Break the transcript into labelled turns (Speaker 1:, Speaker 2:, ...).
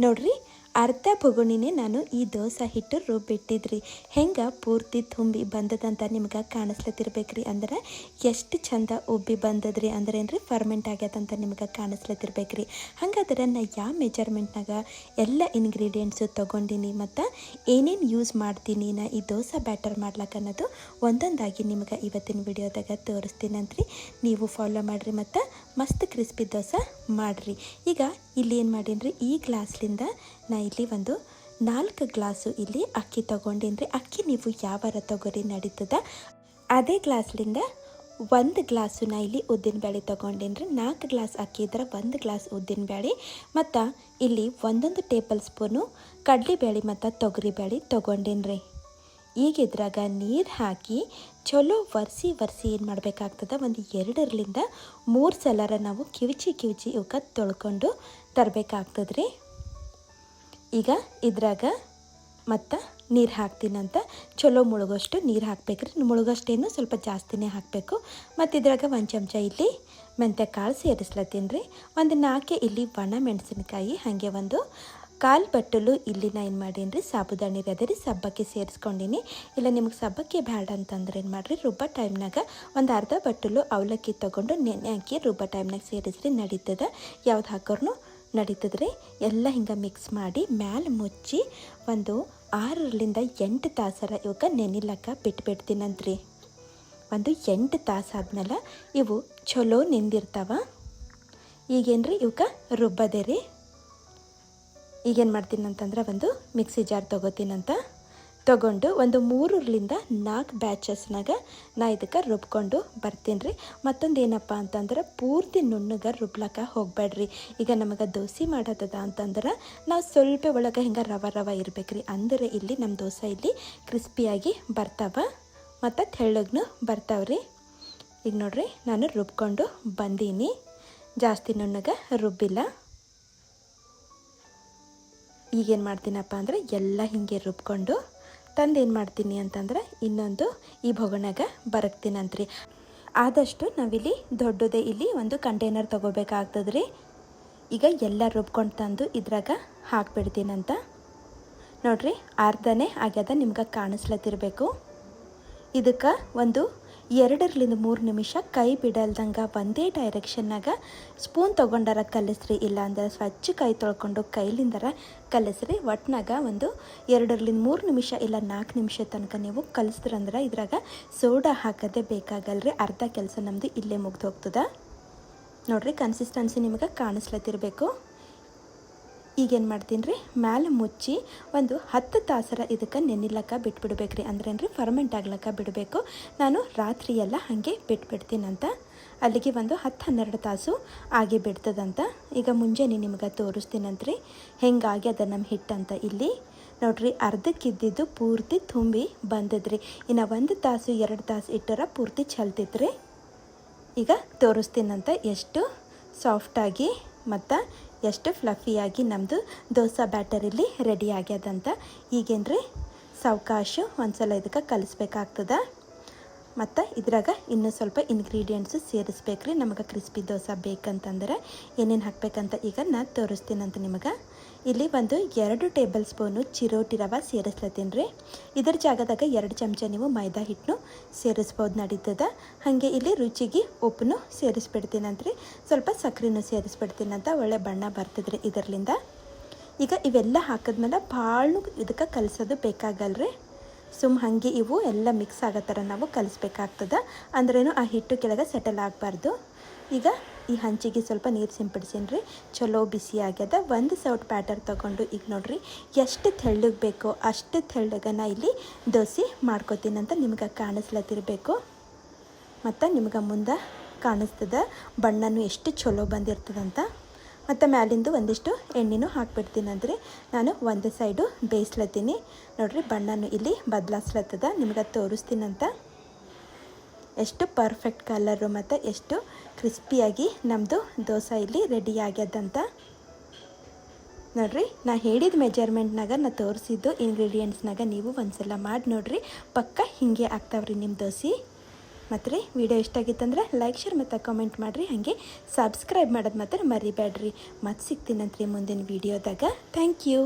Speaker 1: ನೋಡ್ರಿ. ಅರ್ಧ ಬೊಗುಣಿನೇ ನಾನು ಈ ದೋಸೆ ಹಿಟ್ಟು ರುಬ್ಬಿಟ್ಟಿದ್ರಿ. ಹೆಂಗೆ ಪೂರ್ತಿ ತುಂಬಿ ಬಂದದಂತ ನಿಮ್ಗೆ ಕಾಣಿಸ್ಲತ್ತಿರ್ಬೇಕ್ರಿ ಅಂದ್ರೆ ಎಷ್ಟು ಚಂದ ಉಬ್ಬಿ ಬಂದದ್ರಿ ಅಂದ್ರೆ ಏನ್ರಿ ಫರ್ಮೆಂಟ್ ಆಗ್ಯದಂತ ನಿಮ್ಗೆ ಕಾಣಿಸ್ಲತ್ತಿರ್ಬೇಕ್ರಿ. ಹಾಗಾದ್ರೆ ನಾ ಯಾವ ಮೆಜರ್ಮೆಂಟ್ನಾಗ ಎಲ್ಲ ಇನ್ಗ್ರೀಡಿಯೆಂಟ್ಸು ತೊಗೊಂಡಿನಿ ಮತ್ತು ಏನೇನು ಯೂಸ್ ಮಾಡ್ತೀನಿ ನಾ ಈ ದೋಸೆ ಬ್ಯಾಟರ್ ಮಾಡ್ಲಕ್ಕ ಅನ್ನೋದು ಒಂದೊಂದಾಗಿ ನಿಮ್ಗೆ ಇವತ್ತಿನ ವಿಡಿಯೋದಾಗ ತೋರಿಸ್ತೀನಂತ್ರಿ. ನೀವು ಫಾಲೋ ಮಾಡಿರಿ ಮತ್ತು ಮಸ್ತ್ ಕ್ರಿಸ್ಪಿ ದೋಸೆ ಮಾಡಿರಿ. ಈಗ ಇಲ್ಲಿ ಏನು ಮಾಡೀನಿ ಈ ಗ್ಲಾಸ್ಲಿಂದ ನಾ ಇಲ್ಲಿ ಒಂದು ನಾಲ್ಕು ಗ್ಲಾಸು ಇಲ್ಲಿ ಅಕ್ಕಿ ತೊಗೊಂಡೀನಿ ಅಕ್ಕಿ ನೀವು ಯಾವಾರ ತೊಗರಿ ನಡೀತದ? ಅದೇ ಗ್ಲಾಸ್ಲಿಂದ ಒಂದು ಗ್ಲಾಸು ನಾ ಇಲ್ಲಿ ಉದ್ದಿನಬೇಳೆ ತೊಗೊಂಡೇನಿ ರೀ ನಾಲ್ಕು ಗ್ಲಾಸ್ ಅಕ್ಕಿ ಇದ್ರೆ ಒಂದು ಗ್ಲಾಸ್ ಉದ್ದಿನಬೇಳೆ ಮತ್ತು ಇಲ್ಲಿ ಒಂದೊಂದು ಟೇಬಲ್ ಸ್ಪೂನು ಕಡಲೆಬೇಳೆ ಮತ್ತು ತೊಗರಿಬೇಳೆ ತೊಗೊಂಡೇನಿ ರೀ ಈಗ ಇದ್ರಾಗ ನೀರು ಹಾಕಿ ಚಲೋ ಒರೆಸಿ ಒರೆಸಿ ಏನು ಮಾಡಬೇಕಾಗ್ತದೆ? ಒಂದು ಎರಡರಿಂದ ಮೂರು ಸಲರ ನಾವು ಕಿವಿಚಿ ಕಿವಿಚಿ ಇವಕ್ಕೆ ತೊಳ್ಕೊಂಡು ತರಬೇಕಾಗ್ತದೆ ರೀ ಈಗ ಇದ್ರಾಗ ಮತ್ತು ನೀರು ಹಾಕ್ತೀನಂತ ಚಲೋ ಮುಳುಗೋಷ್ಟು ನೀರು ಹಾಕ್ಬೇಕ್ರಿ. ಮುಳುಗೋಷ್ಟೇನು ಸ್ವಲ್ಪ ಜಾಸ್ತಿನೇ ಹಾಕಬೇಕು. ಮತ್ತು ಇದ್ರಾಗ ಒಂದು ಚಮಚ ಇಲ್ಲಿ ಮೆಂತ್ಯ ಕಾಳು ಸೇರಿಸ್ಲತ್ತೀನಿ ರೀ ಒಂದು ನಾಲ್ಕೆ ಇಲ್ಲಿ ಒಣ ಮೆಣಸಿನಕಾಯಿ, ಹಾಗೆ ಒಂದು ಕಾಲು ಬಟ್ಟಲು ಇಲ್ಲಿ ನಾ ಏನು ಮಾಡೀನಿ ರೀ ಸಾಬುದಾಣಿ ರೀ ರೀ ಸಬ್ಬಕ್ಕಿ ಸೇರಿಸ್ಕೊಂಡಿನಿ. ಇಲ್ಲ ನಿಮಗೆ ಸಬ್ಬಕ್ಕಿ ಬೇಡ ಅಂತಂದ್ರೆ ಏನು ಮಾಡಿರಿ, ರುಬ್ಬ ಟೈಮ್ನಾಗ ಒಂದು ಅರ್ಧ ಬಟ್ಟಲು ಅವಲಕ್ಕಿ ತೊಗೊಂಡು ನೆನೆ ಹಾಕಿ ರುಬ್ಬ ಟೈಮ್ನಾಗ ಸೇರಿಸ್ರಿ, ನಡೀತದ. ಯಾವ್ದು ಹಾಕೋರ್ನು ನಡೀತದ್ರಿ ಎಲ್ಲ ಹಿಂಗೆ ಮಿಕ್ಸ್ ಮಾಡಿ ಮ್ಯಾಲೆ ಮುಚ್ಚಿ ಒಂದು ಆರರಿಂದ ಎಂಟು ತಾಸರ ಇವಾಗ ನೆನಿಲಕ್ಕ ಬಿಟ್ಬಿಡ್ತೀನಂತ್ರಿ. ಒಂದು ಎಂಟು ತಾಸು ಇವು ಚಲೋ ನೆಂದಿರ್ತಾವ. ರೀ ಇವಕ್ಕೆ ರುಬ್ಬದೆ ರೀ. ಈಗೇನು ಮಾಡ್ತೀನಂತಂದ್ರೆ ಒಂದು ಮಿಕ್ಸಿ ಜಾರ್ ತೊಗೋತೀನಂತ. ತೊಗೊಂಡು ಒಂದು ಮೂರರಿಂದ ನಾಲ್ಕು ಬ್ಯಾಚಸ್ನಾಗ ನಾ ಇದಕ್ಕೆ ರುಬ್ಕೊಂಡು ಬರ್ತೀನಿ ರೀ ಮತ್ತೊಂದು ಏನಪ್ಪ ಅಂತಂದ್ರೆ ಪೂರ್ತಿ ನುಣ್ಣಗೆ ರುಬ್ಲಕ್ಕ ಹೋಗಬೇಡ್ರಿ. ಈಗ ನಮಗೆ ದೋಸೆ ಮಾಡೋದದ ಅಂತಂದ್ರೆ ನಾವು ಸ್ವಲ್ಪ ಒಳಗೆ ಹಿಂಗೆ ರವ ರವ ಇರ್ಬೇಕ್ರಿ. ಅಂದರೆ ಇಲ್ಲಿ ನಮ್ಮ ದೋಸೆ ಇಲ್ಲಿ ಕ್ರಿಸ್ಪಿಯಾಗಿ ಬರ್ತಾವ. ಮತ್ತು ತೆಳ್ಳಗ್ನು ಬರ್ತಾವ್ರಿ. ಈಗ ನೋಡ್ರಿ, ನಾನು ರುಬ್ಕೊಂಡು ಬಂದೀನಿ. ಜಾಸ್ತಿ ನುಣ್ಣಗೆ ರುಬ್ಬಿಲ್ಲ. ಈಗೇನು ಮಾಡ್ತೀನಪ್ಪ ಅಂದರೆ ಎಲ್ಲ ಹಿಂಗೆ ರುಬ್ಕೊಂಡು ತಂದು ಏನು ಮಾಡ್ತೀನಿ ಅಂತಂದ್ರೆ ಇನ್ನೊಂದು ಈ ಬೊಗಣಾಗ ಬರಕ್ತೀನಂತ್ರಿ. ಆದಷ್ಟು ನಾವಿಲ್ಲಿ ದೊಡ್ಡದೇ ಇಲ್ಲಿ ಒಂದು ಕಂಟೈನರ್ ತೊಗೋಬೇಕಾಗ್ತದೆ ರೀ ಈಗ ಎಲ್ಲ ರುಬ್ಕೊಂಡು ತಂದು ಇದ್ರಾಗ ಹಾಕ್ಬಿಡ್ತೀನಂತ. ನೋಡಿರಿ, ಅರ್ಧನೇ ಆಗ್ಯದ ನಿಮ್ಗೆ ಕಾಣಿಸ್ಲತ್ತಿರ್ಬೇಕು. ಇದಕ್ಕೆ ಒಂದು ಎರಡರಿಂದ ಮೂರು ನಿಮಿಷ ಕೈ ಬಿಡಲ್ದಂಗೆ ಒಂದೇ ಡೈರೆಕ್ಷನ್ನಾಗ ಸ್ಪೂನ್ ತೊಗೊಂಡಾರ ಕಲಿಸ್ರಿ, ಇಲ್ಲಾಂದ್ರೆ ಸ್ವಚ್ಛ ಕೈ ತೊಳ್ಕೊಂಡು ಕೈಲಿಂದರ ಕಲಸ್ರಿ. ಒಟ್ನಾಗ ಒಂದು ಎರಡರಿಂದ ಮೂರು ನಿಮಿಷ ಇಲ್ಲ ನಾಲ್ಕು ನಿಮಿಷ ತನಕ ನೀವು ಕಲಿಸ್ದ್ರಂದ್ರೆ ಇದ್ರಾಗ ಸೋಡಾ ಹಾಕೋದೇ ಬೇಕಾಗಲ್ರಿ. ಅರ್ಧ ಕೆಲಸ ನಮ್ಮದು ಇಲ್ಲೇ ಮುಗ್ದು ಹೋಗ್ತದ ನೋಡ್ರಿ ಕನ್ಸಿಸ್ಟೆನ್ಸಿ ನಿಮಗೆ ಕಾಣಿಸ್ಲತ್ತಿರ್ಬೇಕು. ಈಗೇನು ಮಾಡ್ತೀನಿ ರೀ ಮ್ಯಾಲೆ ಮುಚ್ಚಿ ಒಂದು ಹತ್ತು ತಾಸರ ಇದಕ್ಕೆ ನೆನಿಲಕ್ಕ ಅಂದ್ರೆ ಅಂದ್ರೇನು ಫರ್ಮೆಂಟ್ ಆಗ್ಲಕ್ಕ ಬಿಡಬೇಕು. ನಾನು ರಾತ್ರಿ ಎಲ್ಲ ಹಾಗೆ ಬಿಟ್ಬಿಡ್ತೀನಂತ. ಅಲ್ಲಿಗೆ ಒಂದು ಹತ್ತು ಹನ್ನೆರಡು ತಾಸು ಆಗಿ ಬಿಡ್ತದಂತ. ಈಗ ಮುಂಜಾನೆ ನಿಮ್ಗೆ ತೋರಿಸ್ತೀನಂತ್ರಿ. ಹೆಂಗಾಗಿ ಅದ ನಮ್ಮ ಹಿಟ್ಟಂತ ಇಲ್ಲಿ. ನೋಡ್ರಿ, ಅರ್ಧಕ್ಕಿದ್ದಿದ್ದು ಪೂರ್ತಿ ತುಂಬಿ ಬಂದದ್ರಿ. ಇನ್ನು ಒಂದು ತಾಸು, ಎರಡು ತಾಸು ಇಟ್ಟರ ಪೂರ್ತಿ ಚಲ್ತಿತ್ರಿ ಈಗ ತೋರಿಸ್ತೀನಂತ ಎಷ್ಟು ಸಾಫ್ಟಾಗಿ ಮತ್ತು ಎಷ್ಟು ಫ್ಲಫಿಯಾಗಿ ನಮ್ಮದು ದೋಸೆ ಬ್ಯಾಟರ್ ಇಲ್ಲಿ ರೆಡಿ ಆಗ್ಯದಂತ. ಈಗೇನ್ರಿ? ಸಾವಕಾಶ, ಒಂದ್ಸಲ ಇದಕ್ಕೆ ಕಲಿಸ್ಬೇಕಾಗ್ತದ. ಮತ್ತು ಇದ್ರಾಗ ಇನ್ನೂ ಸ್ವಲ್ಪ ಇಂಗ್ರೀಡಿಯೆಂಟ್ಸು ಸೇರಿಸ್ಬೇಕ್ರಿ. ನಮಗೆ ಕ್ರಿಸ್ಪಿ ದೋಸೆ ಬೇಕಂತಂದ್ರೆ ಏನೇನು ಹಾಕ್ಬೇಕಂತ ಈಗ ನಾನು ತೋರಿಸ್ತೀನಂತ ನಿಮಗೆ. ಇಲ್ಲಿ ಒಂದು ಎರಡು ಟೇಬಲ್ ಸ್ಪೂನು ಚಿರೋಟಿ ರವೆ ಸೇರಿಸ್ಲತ್ತೀನಿ ರೀ. ಇದರ ಜಾಗದಾಗ ಎರಡು ಚಮಚ ನೀವು ಮೈದಾ ಹಿಟ್ಟನ್ನು ಸೇರಿಸ್ಬೋದು ನಡೀತದ. ಹಾಗೆ ಇಲ್ಲಿ ರುಚಿಗೆ ಉಪ್ಪನ್ನು ಸೇರಿಸ್ಬಿಡ್ತೀನಂತ್ರಿ. ಸ್ವಲ್ಪ ಸಕ್ಕರೆನೂ ಸೇರಿಸ್ಬಿಡ್ತೀನಂತ ಒಳ್ಳೆ ಬಣ್ಣ ಬರ್ತದ್ರಿ ಇದರ್ಲಿಂದ. ಈಗ ಇವೆಲ್ಲ ಹಾಕಿದ್ಮೇಲೆ ಭಾಳ ಇದಕ್ಕೆ ಕಲಿಸೋದು ಬೇಕಾಗಲ್ರಿ. ಸುಮ್ ಹಾಗೆ ಇವು ಎಲ್ಲ ಮಿಕ್ಸ್ ಆಗೋ ಥರ ನಾವು ಕಲಿಸ್ಬೇಕಾಗ್ತದೆ. ಅಂದ್ರೇನು ಆ ಹಿಟ್ಟು ಕೆಳಗೆ ಸೆಟಲ್ ಆಗಬಾರ್ದು. ಈಗ ಈ ಹಂಚಿಗೆ ಸ್ವಲ್ಪ ನೀರು ಸಿಂಪಡಿಸೀನಿ ರೀ. ಚಲೋ ಬಿಸಿ ಆಗ್ಯದ. ಒಂದು ಸೌಟ್ ಪ್ಯಾಟರ್ ತೊಗೊಂಡು ಈಗ ನೋಡಿರಿ, ಎಷ್ಟು ತೆಳ್ಳಗೆ ಬೇಕೋ ಅಷ್ಟು ತೆಳ್ಳಗೆ ನಾ ಇಲ್ಲಿ ದೋಸೆ ಅಂತ ನಿಮ್ಗೆ ಕಾಣಿಸ್ಲತ್ತಿರಬೇಕು. ಮತ್ತು ನಿಮ್ಗೆ ಮುಂದೆ ಕಾಣಿಸ್ತದ ಬಣ್ಣನೂ ಎಷ್ಟು ಚಲೋ ಬಂದಿರ್ತದಂತ. ಮತ್ತು ಮ್ಯಾಲಿಂದು ಒಂದಿಷ್ಟು ಎಣ್ಣೆನೂ ಹಾಕ್ಬಿಡ್ತೀನಂದ್ರೆ ನಾನು ಒಂದು ಸೈಡು ಬೇಯಿಸ್ಲತ್ತೀನಿ. ನೋಡಿರಿ ಬಣ್ಣನೂ ಇಲ್ಲಿ ಬದಲಾಯಿಸ್ಲತ್ತದ ನಿಮ್ಗೆ ತೋರಿಸ್ತೀನಂತ. ಎಷ್ಟು ಪರ್ಫೆಕ್ಟ್ ಕಲರು ಮತ್ತು ಎಷ್ಟು ಕ್ರಿಸ್ಪಿಯಾಗಿ ನಮ್ಮದು ದೋಸೆ ಇಲ್ಲಿ ರೆಡಿ ಆಗ್ಯದಂತ. ನೋಡ್ರಿ, ನಾ ಹೇಳಿದ ಮೆಜರ್ಮೆಂಟ್ನಾಗ ನಾ ತೋರಿಸಿದ್ದು ಇಂಗ್ರೀಡಿಯೆಂಟ್ಸ್ನಾಗ ನೀವು ಒಂದ್ಸಲ ಮಾಡಿ ನೋಡ್ರಿ. ಪಕ್ಕ ಹಿಂಗೆ ಆಗ್ತಾವ್ರಿ ನಿಮ್ಮ ದೋಸೆ. ಮತ್ತು ರೀ ವಿಡಿಯೋ ಇಷ್ಟ ಆಗಿತ್ತಂದ್ರೆ ಲೈಕ್ ಶೇರ್ ಮತ್ತು ಕಾಮೆಂಟ್ ಮಾಡಿರಿ. ಹಾಗೆ ಸಬ್ಸ್ಕ್ರೈಬ್ ಮಾಡೋದು ಮಾತ್ರ ಮರಿಬೇಡ್ರಿ ಮತ್ತೆ ಸಿಗ್ತೀನಂತ್ರಿ ಮುಂದಿನ ವಿಡಿಯೋದಾಗ ಥ್ಯಾಂಕ್ ಯು